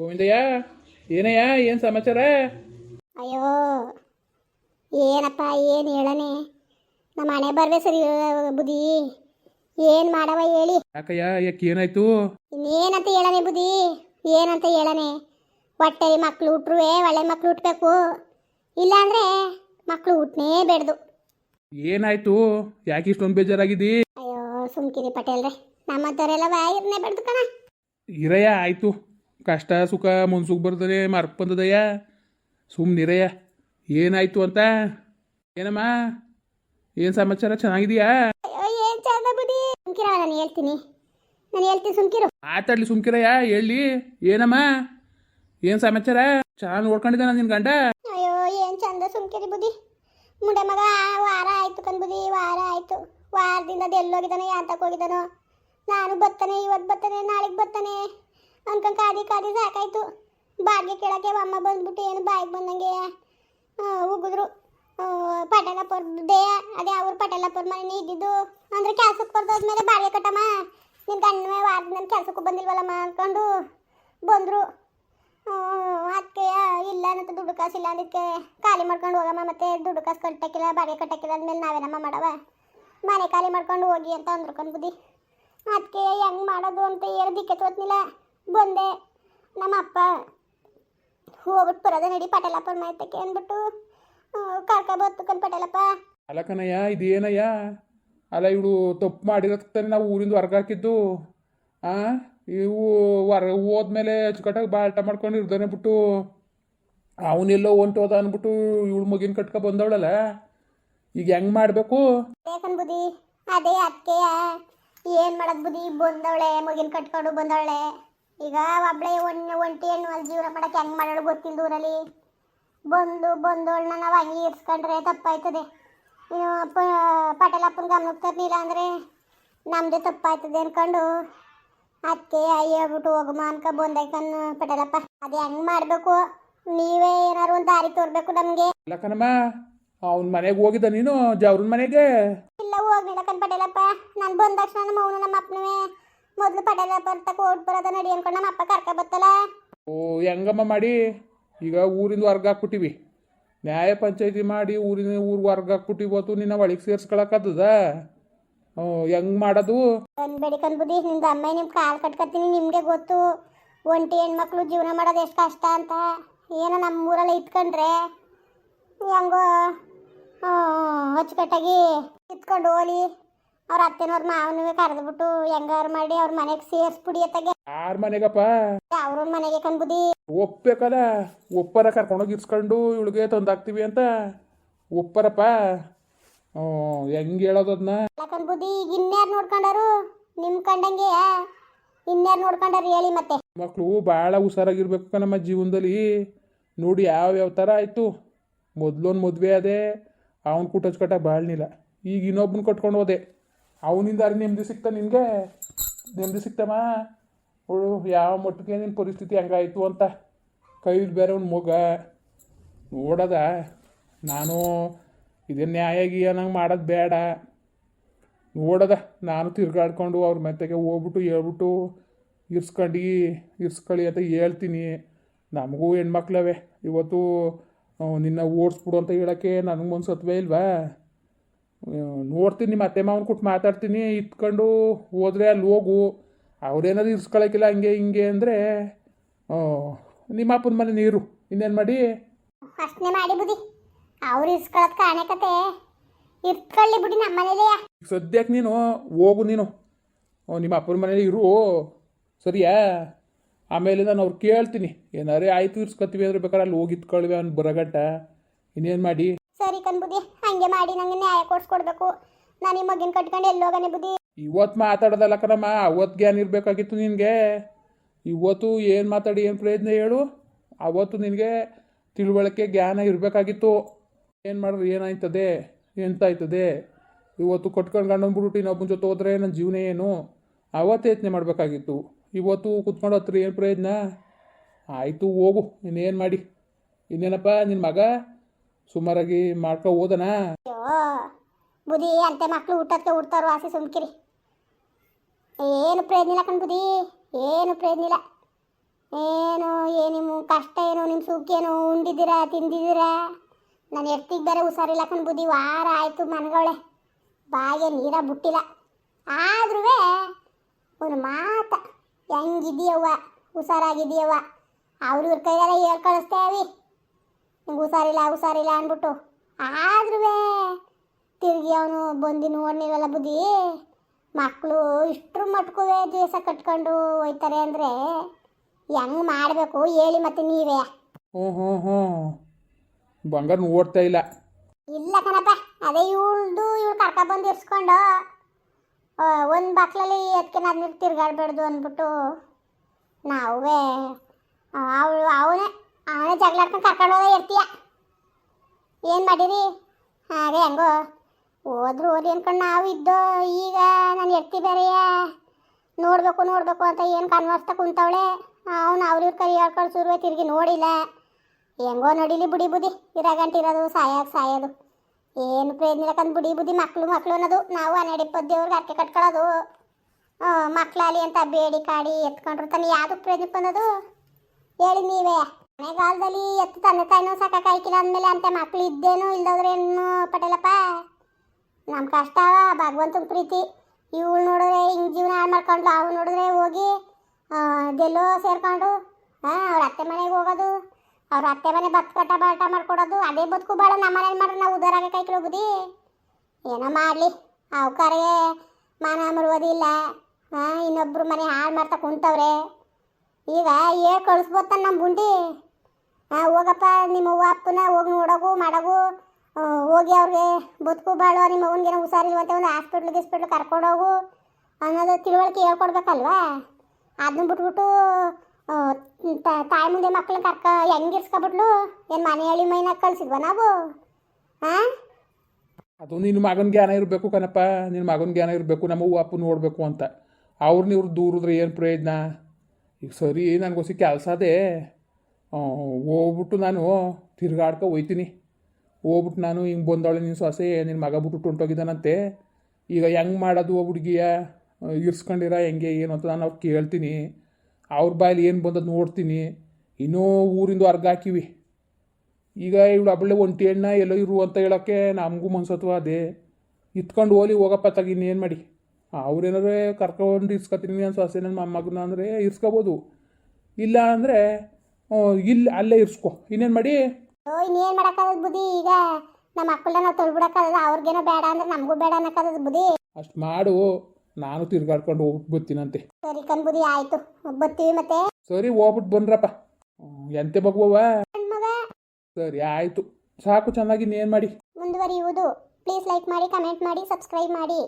ಗೋವಿಂದಯ್ಯ ಏನಯ್ಯ ಏನು ಸಮಾಚಾರ? ಅಯ್ಯೋ ಏನಪ್ಪ ಏನು ಹೇಳನೆ? ನಮ್ಮ ಮನೆ ಬರ್ವೆ ಸರಿ ಬುದ್ಧಿ. ಏನು ಮಾಡವ ಹೇಳಿ? ಯಾಕಯ್ಯ ಯಾಕೆ ಏನಾಯ್ತು? ಇನ್ನೇನಂತ ಹೇಳನೆ ಬುದ್ಧಿ? ಏನಂತ ಹೇಳನೆ? ಹೊಟ್ಟೆ ಮಕ್ಳು ಹುಟ್ರುವೆ ಒಳ್ಳೆ ಮಕ್ಳು ಹುಟ್ಟಬೇಕು ಇಲ್ಲಾಂದ್ರೆ ಮಕ್ಳು ಹುಟ್ಟನೇ ಬೇಡ್ದು. ಏನಾಯ್ತು? ಯಾಕೆ ಇಷ್ಟೊಂದು ಬೇಜಾರಾಗಿದ್ದಿ? ಅಯ್ಯೋ ಸುಮ್ಕಿರಿ ಪಟೇಲ್ರೆ. ನಮ್ಮಂಥವ್ರೆಲ್ಲ ಇರ್ನೇ ಬೇಡ್ದು ಕಣ. ಇರಯ್ಯ ಆಯ್ತು. ಕಷ್ಟ ಸುಖ ಮುನ್ಸುಕ್ ಬರ್ತದೆ ಮರ್ಕ್ ಬಂದದಯ್ಯ. ಸುಮ್ಮನಿರಯ್ಯ ಏನಾಯ್ತು ಅಂತ? ಏನಮ್ಮ? ಏನು ಸಮಾಚಾರ? ಚೆನ್ನಾಗಿದೆಯಾ? ಅಯ್ಯೋ ಏನು ಚಂದ ಬುದಿ ಸುಮ್ಕಿರವ ನಾನು ಹೇಳ್ತೀನಿ. ನಾನು ಹೇಳ್ತೀನಿ ಸುಮ್ಕಿರು. ಮಾತಾಡ್ಲಿ ಸುಮ್ಕಿರಯ್ಯ ಹೇಳಿ. ಏನಮ್ಮ? ಏನು ಸಮಾಚಾರ? ಚೆನ್ನಾಗಿ ನೋಡ್ಕೊಂಡಿದ್ದಾನೆ ನಿನ್ ಗಂಡ? ಅಯ್ಯೋ ಏನ್ ಚಂದ ಸುಮ್ಕಿರಿ ಬುದ್ಧಿ. ಮುಂಡೆ ಮಗ ವಾರ ಆಯ್ತು ಕಣ್ಬುದಿ ವಾರ ಆಯ್ತು. ವಾರದಿಂದ ಅದು ಎಲ್ಲೋಗಿದ್ದಾನೆ ಯಾತಕ್ಕೆ ಹೋಗಿದ್ದಾನೋ. ನಾನು ಬರ್ತಾನೆ ಇವತ್ತು ಬರ್ತಾನೆ ನಾಳೆಗೆ ಬರ್ತಾನೆ ಅನ್ಕೊಂಡ್ ಕಾದಿ ಕಾದಿ ಸಾಕಾಯ್ತು. ಬಾಡಿಗೆ ಕೇಳಕ್ಕೆ ಅಮ್ಮ ಬಂದ್ಬಿಟ್ಟು ಏನು ಬಾಯಿಗೆ ಬಂದಂಗೆ ಉಗಿದ್ರು. ದೇಹ, ಅದೇ ಅವ್ರು ಪಟೇಲಪ್ಪವ್ರ ಮನೆ ಇದ್ದಿದ್ದು. ಅಂದ್ರೆ ಕೆಲ್ಸಕ್ಕೆ ಬರ್ದೋದ್ಮೇಲೆ ಬಾಡಿಗೆ ಕಟ್ಟಮ್ಮ. ನಿನ್ ಗಂಡನೇ ವಾರದಿಂದ ಕೆಲ್ಸಕ್ಕೂ ಬಂದಿಲ್ವಲ್ಲಮ್ಮ ಅನ್ಕೊಂಡು ಬಂದರು. ಅದಕ್ಕೆ ಇಲ್ಲ ಅಂತ ದುಡ್ಡು ಕಾಸು ಇಲ್ಲ ಅದಕ್ಕೆ ಖಾಲಿ ಮಾಡ್ಕೊಂಡು ಹೋಗಮ್ಮ ಮತ್ತೆ ದುಡ್ಡು ಕಾಸು ಕಟ್ಟಕ್ಕಿಲ್ಲ, ಬಾಡಿಗೆ ಕಟ್ಟಕ್ಕಿಲ್ಲ ಅಂದಮೇಲೆ ನಾವೇನಮ್ಮ ಮಾಡವ? ಮನೆ ಖಾಲಿ ಮಾಡ್ಕೊಂಡು ಹೋಗಿ ಅಂತ ಅಂದ್ರು ಬುದ್ಧಿ. ಅದಕ್ಕೆ ಹೆಂಗೆ ಮಾಡೋದು ಅಂತ ಏನು ದಿಕ್ಕೆ ತೋತ್ನಿಲ್ಲ ಬಂದೆ. ನಮ್ಮ ಅಪ್ಪ ಹೋಗ್ಬಿಟ್ಟು ಬರೋದ ನಡಿ ಪಟೇಲಪ್ಪನ ಮಾಡ್ತಕ್ಕೆ ಅಂದ್ಬಿಟ್ಟು ಕರ್ಕ ಬರ್ತಕ್ಕ ಪಟೇಲಪ್ಪ. ಅಲ್ಲ ಕಣಯ್ಯ ಇದೇನಯ್ಯ? ಅಲ್ಲ ಇವಳು ತಪ್ಪು ಮಾಡಿರತ್ತಾನೆ ನಾವು ಊರಿಂದ ಹೊರ್ಗೆ ಹಾಕಿದ್ದು. ಆ ಇವು ಹೊರ ಹೋದ್ಮೇಲೆ ಅಚ್ಚುಕಟ್ಟಾಗಿ ಬಾಟ ಮಾಡ್ಕೊಂಡು ಇರ್ದಾನೆ ಬಿಟ್ಟು. ಅವನೆಲ್ಲೋ ಹೊಂಟೋದ ಅಂದ್ಬಿಟ್ಟು ಇವಳು ಮಗಿನ ಕಟ್ಕೊ ಬಂದವಳಲ್ಲ? ಈಗ ಹೆಂಗ್ ಮಾಡಬೇಕು? ಬುದ್ಧಿ ಅದೇ ಅತ್ತೆಯ ಏನು ಮಾಡೋದು ಬುದ್ಧಿ? ಬಂದವಳೆ ಮಗಿನ ಕಟ್ಕೊಂಡು ಬಂದವಳೆ. ಈಗ ಒಬ್ಳೆ ಒನ್ ಒಂಟಿ ಹೆಣ್ಣು ಅಲ್ಲಿ ಜೀವನ ಮಾಡಕ್ಕೆ ಹೆಂಗೆ ಮಾಡೋಳು ಗೊತ್ತಿಲ್ಲ ಊರಲ್ಲಿ? ಬಂದು ಬಂದೋಳನ್ನ ನಾವು ಹಂಗೆ ಇರ್ಸ್ಕೊಂಡ್ರೆ ತಪ್ಪಾಯ್ತದೆ. ಪ ಪಟೇಲಪ್ಪನ ಗಮನಕ್ಕೆ ತರಲಿಲ್ಲ ಅಂದರೆ ನಮ್ಮದೇ ತಪ್ಪಾಯ್ತದೆ ಅನ್ಕೊಂಡು ಅದಕ್ಕೆ ಹೇಳ್ಬಿಟ್ಟು ಹೋಗಮ್ಮ ಅನ್ಕ ಬಂದಾಯ್ಕನ್ನು ಪಟೇಲಪ್ಪ. ಅದು ಹೆಂಗೆ ಮಾಡಬೇಕು? ನೀವೇ ಏನಾರು ಒಂದು ದಾರಿ ತೋರ್ಬೇಕು ನಮಗೆ. ಲಕ್ಕನಮ್ಮ ಕಣಮ್ಮ ಅವನ ಮನೆಗೆ ಹೋಗಿದ್ದ ನೀನು ಜವ್ರನ ಮನೆಗೆ? ಇಲ್ಲ ಹೋಗ್ಲಿಲ್ಲ ಕಣ್ ಪಟೇಲಪ್ಪ. ನಾನು ಬಂದ ತಕ್ಷಣ ನಮ್ಮ ಅವನು ನಮ್ಮ ಅಪ್ಪನವೇ ಮೊದಲು ಪಡೆದ ಬರ್ತ ಓಡ್ ಬರೋದ ನಡಿ ಅನ್ಕೊಂಡು ನಮ್ಮ ಅಪ್ಪ ಕರ್ಕ ಬತ್ತಲ್ಲ. ಓ ಹೆಂಗಮ್ಮ ಮಾಡಿ? ಈಗ ಊರಿಂದ ವರ್ಗ ಹಾಕ್ಬಿಟ್ಟಿವಿ. ನ್ಯಾಯ ಪಂಚಾಯತಿ ಮಾಡಿ ಊರಿನ ಊರ್ ವರ್ಗ ಹಾಕ್ಬಿಟ್ಟಿವಿ ಅದು ನಿನ್ನ ಒಳಗೆ ಸೇರ್ಸ್ಕೊಳಕ್ಕತ್ತದ ಹ್ಞೂ ಹೆಂಗೆ ಮಾಡೋದು? ಅನ್ಬೇಡಿ ಕನ್ಬುದಿ ನಿಮ್ದು ಅಮ್ಮ ನಿಮ್ ಕಾಲ್ ಕಟ್ಕತ್ತೀನಿ ನಿಮಗೆ ಗೊತ್ತು. ಒಂಟಿ ಹೆಣ್ಮಕ್ಳು ಜೀವನ ಮಾಡೋದು ಎಷ್ಟು ಕಷ್ಟ ಅಂತ. ಏನೋ ನಮ್ಮ ಊರಲ್ಲಿ ಇಟ್ಕೊಂಡ್ರೆ ಹೆಂಗೋ ಆ, ಅಚ್ಚುಕಟ್ಟಾಗಿ ಇತ್ಕೊಂಡು ಹೋಲಿ. ಅವ್ರ ಅತ್ತೆನವ್ರ ಮಾವನವೇ ಕರೆದ್ಬಿಟ್ಟು ಹೆಂಗಾರ ಮಾಡಿ ಅವ್ರ ಮನೆಗೆ ಸೇರಿಸ್ಬಿಡಿ ಅತ್ತಾಗೆ. ಯಾರ ಮನೆಗಪ್ಪ? ಅವ್ರ ಮನೆಗೆ ಕಣ್ಬುದಿ. ಒಪ್ಪಬೇಕಲ್ಲ ಒಪ್ಪರ ಕರ್ಕೊಂಡೋಗಿ ಇರ್ಸ್ಕೊಂಡು ಇವಳಿಗೆ ತಂದಾಕ್ತೀವಿ ಅಂತ. ಒಪ್ಪರಪ್ಪ? ಹ್ಞೂ ಹೆಂಗೆ ಹೇಳೋದು ಅದನ್ನ ಈಗ ಇನ್ಯಾರು ನೋಡ್ಕೊಂಡಾರು? ನಿಮ್ ಕಂಡಂಗೆ? ಇನ್ಯಾರು ನೋಡ್ಕೊಂಡಾರು ಹೇಳಿ ಮತ್ತೆ. ಮಕ್ಕಳು ಭಾಳ ಹುಷಾರಾಗಿರ್ಬೇಕು ನಮ್ಮ ಜೀವನದಲ್ಲಿ. ನೋಡಿ ಯಾವ ಯಾವ ಥರ ಆಯಿತು. ಮೊದಲೊಂದು ಮದುವೆ ಅದೇ ಅವ್ನು ಕುಟಚ್ಕಟ್ಟ ಬಾಳ್ನಿಲ್ಲ. ಈಗ ಇನ್ನೊಬ್ಬನ ಕಟ್ಕೊಂಡು ಹೋದೆ. ಅವನಿಂದ ನೆಮ್ಮದಿ ಸಿಕ್ತ ನಿನಗೆ? ನೆಮ್ಮದಿ ಸಿಕ್ತಮ್ಮ ಅವಳು ಯಾವ ಮಟ್ಟಿಗೆ ನಿನ್ನ ಪರಿಸ್ಥಿತಿ ಹಂಗಾಯಿತು ಅಂತ? ಕೈಲಿ ಬೇರೆ ಅವ್ನ ಮಗ. ನೋಡದ. ನಾನು ಇದೇ ನ್ಯಾಯ ಗೀಯ ನಂಗೆ ಮಾಡೋದು ಬೇಡ. ನೋಡದ. ನಾನು ತಿರ್ಗಾಡ್ಕೊಂಡು ಅವ್ರ ಮೆತ್ತಗೆ ಹೋಗ್ಬಿಟ್ಟು ಹೇಳ್ಬಿಟ್ಟು, ಇರ್ಸ್ಕೊಂಡು ಇರ್ಸ್ಕೊಳ್ಳಿ ಅಂತ ಹೇಳ್ತೀನಿ. ನಮಗೂ ಹೆಣ್ಮಕ್ಳವೇ. ಇವತ್ತು ನಿನ್ನ ಓಡಿಸ್ಬಿಡು ಅಂತ ಹೇಳೋಕ್ಕೆ ನನಗೆ ಸತ್ವೇ ಇಲ್ವಾ? ನೋಡ್ತೀನಿ ನಿಮ್ಮ ಅತ್ತೆ ಮಾವನ ಕೊಟ್ಟು ಮಾತಾಡ್ತೀನಿ ಇಟ್ಕೊಂಡು ಹೋದರೆ ಅಲ್ಲಿ ಹೋಗು. ಅವ್ರೇನಾದ್ರು ಇರ್ಸ್ಕೊಳಕ್ಕಿಲ್ಲ ಹಂಗೆ ಹಿಂಗೆ ಅಂದರೆ ನಿಮ್ಮ ಅಪ್ಪನ ಮನೆ ನೀರು ಇನ್ನೇನು ಮಾಡಿ? ಅಷ್ಟನೇ ಮಾಡಿ ಬುಡಿ ಅವ್ರು ಕಾಣೆ ಕತೆ. ಬಿಡಿ ನಮ್ಮ ಸದ್ಯಕ್ಕೆ ನೀನು ಹೋಗು ನೀನು. ನಿಮ್ಮ ಅಪ್ಪನ ಮನೇಲಿ ಇರು. ಸರಿಯಾ? ಆಮೇಲೆ ನಾನು ಅವ್ರು ಕೇಳ್ತೀನಿ. ಏನಾರೇ ಆಯ್ತು ಇರ್ಸ್ಕೊತೀವಿ ಅಂದ್ರೆ ಬೇಕಾದ್ರೆ ಅಲ್ಲಿ ಹೋಗಿ ಇತ್ಕೊಳ್ವಿ ಅವ್ನು ಬರಗಟ್ಟ. ಇನ್ನೇನು ಮಾಡಿ? ಸರಿ ಕಣ್ ಹಂಗೆ ಮಾಡಿ ನಂಗೆ ನ್ಯಾಯ ಕೊಡ್ಸ್ಕೊಡ್ಬೇಕು. ನಾನು ಈ ಮಗಿನ ಕಟ್ಕೊಂಡು ಎಲ್ಲೋಗನೆ ಬುದ್ಧಿ? ಇವತ್ತು ಮಾತಾಡೋದಲ್ಲ ಕಣಮ್ಮ ಅವತ್ತು ಜ್ಞಾನ ಇರಬೇಕಾಗಿತ್ತು ನಿನಗೆ? ಇವತ್ತು ಏನು ಮಾತಾಡಿ, ಏನು ಪ್ರಯತ್ನ ಹೇಳು? ಅವತ್ತು ನಿನಗೆ ತಿಳುವಳಿಕೆ, ಜ್ಞಾನ ಇರಬೇಕಾಗಿತ್ತು. ಏನು ಮಾಡಿದ್ರೆ, ಏನಾಯ್ತದೆ, ಎಂತಾಯ್ತದೆ? ಇವತ್ತು ಕಟ್ಕೊಂಡು ಗಂಡಂದ್ಬಿಟ್ಟು ಇನ್ನೊಬ್ಬನ ಜೊತೆ ಹೋದ್ರೆ ನನ್ನ ಜೀವನ ಏನು? ಅವತ್ತು ಯತ್ನೆ ಮಾಡಬೇಕಾಗಿತ್ತು. ಇವತ್ತು ಕುತ್ಕೊಂಡು ಹತ್ರ, ಏನು ಪ್ರಯತ್ನ ಆಯಿತು, ಹೋಗು, ಇನ್ನೇನು ಮಾಡಿ. ಇನ್ನೇನಪ್ಪ ನಿನ್ನ ಮಗ? ಸುಮಾರಾಗಿ ಮಾಡ್ಕೊ ಹೋದನ? ಬುದ್ಧಿ ಅಂತೆ ಮಕ್ಳು ಊಟಕ್ಕೆ ಉಡ್ತಾರೋ ಆಸೆ ಸುಮ್ಕಿರಿ. ಏನು ಪ್ರಯತ್ನ ಇಲ್ಲ ಕಣ್ ಬುದಿ ಏನು ಪ್ರಯೋಜನ ಇಲ್ಲ ಏನು ನಿಮ್ಮ ಕಷ್ಟ ಏನು, ನಿಮ್ಮ ಸುಖ ಏನು, ಉಂಡಿದ್ದೀರಾ, ತಿಂದಿದ್ದೀರಾ? ನಾನು ಎಷ್ಟಿಗೆ ಬೇರೆ ಹುಷಾರಿಲ್ಲ ಕಣ್ ಬುದಿ ವಾರ ಆಯಿತು ಮನಗಳೇ ಬಾಯಿಗೆ ನೀರ ಬಿಟ್ಟಿಲ್ಲ. ಆದ್ರೂ ಒಂದು ಮಾತ ಹೆಂಗಿದೀಯವ್ವ ಹುಷಾರಾಗಿದೀಯವ್ವ ಅವ್ರ ಇವ್ರ ಕೈಯಾರ ಹೇಳ್ ಕಳಿಸ್ತೇವಿ ಹುಷಾರಿಲ್ಲ ಹುಷಾರಿಲ್ಲ ಅಂದ್ಬಿಟ್ಟು. ಆದ್ರೂ ತಿರುಗಿ ಅವನು ಬಂದು ನೋಡ್ನಿರಲ್ಲ ಬುದ್ಧಿ. ಮಕ್ಕಳು ಇಷ್ಟ್ರ ಮಟ್ಕೂ ದಿವಸ ಕಟ್ಕೊಂಡು ಹೋಯ್ತಾರೆ ಅಂದರೆ ಹೆಂಗೆ ಮಾಡಬೇಕು? ಹೇಳಿ ಮತ್ತೆ ನೀವೇ. ಹ್ಞೂ ಹ್ಞೂ ಹ್ಞೂ ಬಂಗಾರ ನೋಡ್ತಾ ಇಲ್ಲ. ಇಲ್ಲ ಕಣಪ್ಪ ಅದೇ ಇವಳ್ದು ಇವಳು ಕರ್ಕ ಬಂದು ಇರ್ಸ್ಕೊಂಡು ಒಂದು ಬಾಕ್ಲಲ್ಲಿ ಅದಕ್ಕೆ ನಾನು ತಿರ್ಗಾಡ್ಬಾರ್ದು ಅಂದ್ಬಿಟ್ಟು ನಾವೇ ಅವಳು ಅವನೇ ಅವನೇ ಜಗಳಾಡ್ಕೊಂಡು ಕರ್ಕೊಂಡು ಹೋದ ಇರ್ತೀಯ. ಏನು ಮಾಡಿರಿ? ಹಾಗೆ ಹೆಂಗೋ, ಹೋದ್ರು ಓದಿ ಅನ್ಕೊಂಡು ನಾವು ಇದ್ದೋ, ಈಗ ನಾನು ಎತ್ತಿ ಬೇರೆಯ? ನೋಡಬೇಕು ನೋಡಬೇಕು ಅಂತ ಏನು ಕನ್ವರ್ಸ್ತಾ ಕುಂತವಳೆ? ಅವನು ಅವ್ರಿವ್ರ ಕೈ ಹೇಳ್ಕೊಂಡು ಶುರುವೆ ತಿರುಗಿ ನೋಡಿಲ್ಲ. ಹೆಂಗೋ ನಡಿಲಿ ಬುಡಿ ಬುದಿ ಇರಾಗಂಟಿರೋದು ಸಾಯಕ್ಕೆ ಸಾಯೋದು. ಏನು ಪ್ರಯೋಜನ ಬುಡಿ ಬುದ್ಧಿ ಮಕ್ಕಳು ಮಕ್ಕಳು ಅನ್ನೋದು ನಾವು ಹನ್ನೆರಡು ದೇವ್ರಿಗೆ ಅಕ್ಕೆ ಕಟ್ಕೊಳ್ಳೋದು ಮಕ್ಕಳಾಲಿ ಅಂತ ಬೇಡಿ ಕಾಡಿ ಎತ್ಕೊಂಡ್ರು ತಾನೆ, ಯಾವ್ದಕ್ಕೆ ಪ್ರಯೋಜನಕ್ಕೆ ಬಂದದು? ಹೇಳಿ ನೀವೇ. ಮಳೆಗಾಲದಲ್ಲಿ ಎತ್ತು ತಂದೆ ತಾಯಿನೂ ಸಾಕಾಯ್ಕಿಲ್ಲ ಅಂದಮೇಲೆ ಅಂತ ಮಕ್ಳು ಇದ್ದೇನು ಇಲ್ದೋದ್ರೇನು ಪಟೇಲಪ್ಪ? ನಮ್ಮ ಕಷ್ಟ ಭಗವಂತನ ಪ್ರೀತಿ. ಇವಳು ನೋಡಿದ್ರೆ ಹಿಂಗೆ ಜೀವನ ಹಾಳು ಮಾಡ್ಕೊಂಡು ಅವ್ನು ನೋಡಿದ್ರೆ ಹೋಗಿ ಅದೆಲ್ಲೋ ಸೇರ್ಕೊಂಡು ಹಾಂ ಅವ್ರ ಅತ್ತೆ ಮನೆಗೆ ಹೋಗೋದು, ಅವ್ರ ಅತ್ತೆ ಮನೆ ಬತ್ ಕಟ್ಟ ಬಾಟ ಮಾಡ್ಕೊಡೋದು, ಅದೇ ಬದುಕು ಭಾಳ ನಮ್ಮ ಮನೇಲಿ ಮಾಡ್ರೆ ನಾವು ಉದಾರಾಗ ಕೈ ಹೋಗುದಿ? ಏನೋ ಮಾಡಲಿ ಅವಕಾರಿಗೆ ಮಾನ ಮರುವುದಿಲ್ಲ ಹಾಂ ಇನ್ನೊಬ್ರು ಮನೆ ಹಾಳು ಮಾಡ್ತಾ ಕುಂತವ್ರೆ. ಈಗ ಏ ಕಳಿಸ್ಬೋತಾನ ನಮ್ಮ ಬುಂಡಿ ಹೋಗಪ್ಪ, ನಿಮ್ಮ ಅಪ್ಪನ ಹೋಗಿ ನೋಡೋಗು, ಮಾಡೋಗು. ಹೋಗಿ ಅವ್ರಿಗೆ ಬದುಕು ಬಾಳು, ನಿಮ್ಮ ಅವ್ನಿಗೇನೋ ಹುಷಾರಿಲ್ವಂತೆ ಒಂದು ಹಾಸ್ಪಿಟ್ಲ್ ಗಿಸ್ಪಿಟ್ಲ್ ಕರ್ಕೊಂಡೋಗು ಅನ್ನೋದು ತಿಳುವಳಿಕೆ ಹೇಳ್ಕೊಡ್ಬೇಕಲ್ವಾ? ಅದನ್ನ ಬಿಟ್ಬಿಟ್ಟು ತಾಯಿ ಮುಂದೆ ಮಕ್ಕಳನ್ನ ಕರ್ಕ, ಹೆಂಗಿರ್ಸ್ಕೊಬಿಟ್ಲು? ಏನು ಮನೆ ಹೇಳಿ ಮೈನಾಗ ಕಳ್ಸಿದ್ವ ನಾವು? ಹಾಂ ಅದು ನಿನ್ನ ಮಗನ ಜ್ಞಾನ ಇರಬೇಕು ಕಣಪ್ಪ ನಿನ್ನ ಮಗನ ಜ್ಞಾನ ಇರಬೇಕು, ನಮ್ಮ ಅವ್ವ ಅಪ್ಪ ನೋಡಬೇಕು ಅಂತ. ಅವ್ರನ್ನ ಇವ್ರು ದೂರಿದ್ರೆ ಏನು ಪ್ರಯೋಜನ? ಈಗ ಸರಿ ನನಗೋಸಿ ಕೆಲಸ ಅದೇ. ಹೋಗ್ಬಿಟ್ಟು ನಾನು ತಿರ್ಗಾಡ್ಕೊ ಹೋಯ್ತೀನಿ. ಹೋಗ್ಬಿಟ್ಟು ನಾನು ಹಿಂಗೆ ಬಂದವಳೆ ನಿನ್ನ ಸೊಸೆ ನಿನ್ನ ಮಗ ಬಿಟ್ಟು ಹೊಂಟೋಗಿದ್ದಾನಂತೆ. ಈಗ ಹೆಂಗೆ ಮಾಡೋದು ಹುಡುಗಿಯ? ಇರ್ಸ್ಕೊಂಡಿರ ಹೆಂಗೆ, ಏನು ಅಂತ ನಾನು ಅವ್ರು ಕೇಳ್ತೀನಿ. ಅವ್ರ ಬಾಯಲ್ಲಿ ಏನು ಬಂದದ್ದು ನೋಡ್ತೀನಿ. ಇನ್ನೂ ಊರಿಂದ ಹೊರ್ಗ ಹಾಕಿವಿ. ಈಗ ಇವಳು ಒಬ್ಬಳೆ ಒಂಟಿ ಎಣ್ಣ ಎಲ್ಲೋ ಇರು ಅಂತ ಹೇಳೋಕ್ಕೆ ನಮಗೂ ಮನ್ಸತ್ವ ಅದೇ. ಇತ್ಕೊಂಡು ಹೋಲಿ, ಹೋಗಪ್ಪ ತಗಿ, ಇನ್ನೇನು ಮಾಡಿ. ಅವ್ರೇನಾದ್ರೆ ಕರ್ಕೊಂಡು ಇರ್ಸ್ಕೊತೀನಿ ನನ್ನ ಸೊಸೆ ನನ್ನ ಮೊಮ್ಮಗನ ಅಂದರೆ ಇರ್ಸ್ಕೋಬೋದು. ಇಲ್ಲ ಅಂದರೆ ಇಲ್ಲಿ ಅಲ್ಲೇ ಇರ್ಸ್ಕೊ. ಇನ್ನೇನು ಮಾಡಿ? ಓ ಇನ್ನೇನು ಮಾಡೋಕ್ಕಾಗದು ಬುದ್ಧಿ? ಈಗ ನಮ್ಮ ಮಕ್ಕಳನ್ನ ನಾವು ತೊಳ್ಬಿಡಕ್ಕಾಗದ ಅವ್ರಿಗೇನೋ ಬೇಡ ಅಂದ್ರೆ ನಮಗೂ ಬೇಡ ಅನ್ನಕ್ಕಾಗದು ಬುದ್ಧಿ? ಅಷ್ಟು ಮಾಡು. ನಾನು ತಿರ್ಗಾಡ್ಕೊಂಡು ಹೋಗ್ಬಿಟ್ಟು ಬರ್ತೀನಂತೆ ಸರಿ ಕಣ್ ಬುದ್ಧಿ ಆಯಿತು. ಬರ್ತೀವಿ ಮತ್ತೆ. ಸರಿ ಹೋಗ್ಬಿಟ್ಟು ಬಂದ್ರಪ್ಪ. ಎಂತೆ ಮಗ ಸರಿ ಆಯಿತು. ಸಾಕು ಚೆನ್ನಾಗಿ ಇನ್ನೇನು ಮಾಡಿ? ಮುಂದುವರಿಯುವುದು. ಪ್ಲೀಸ್ ಲೈಕ್ ಮಾಡಿ ಕಮೆಂಟ್ ಮಾಡಿ ಸಬ್ಸ್ಕ್ರೈಬ್ ಮಾಡಿ.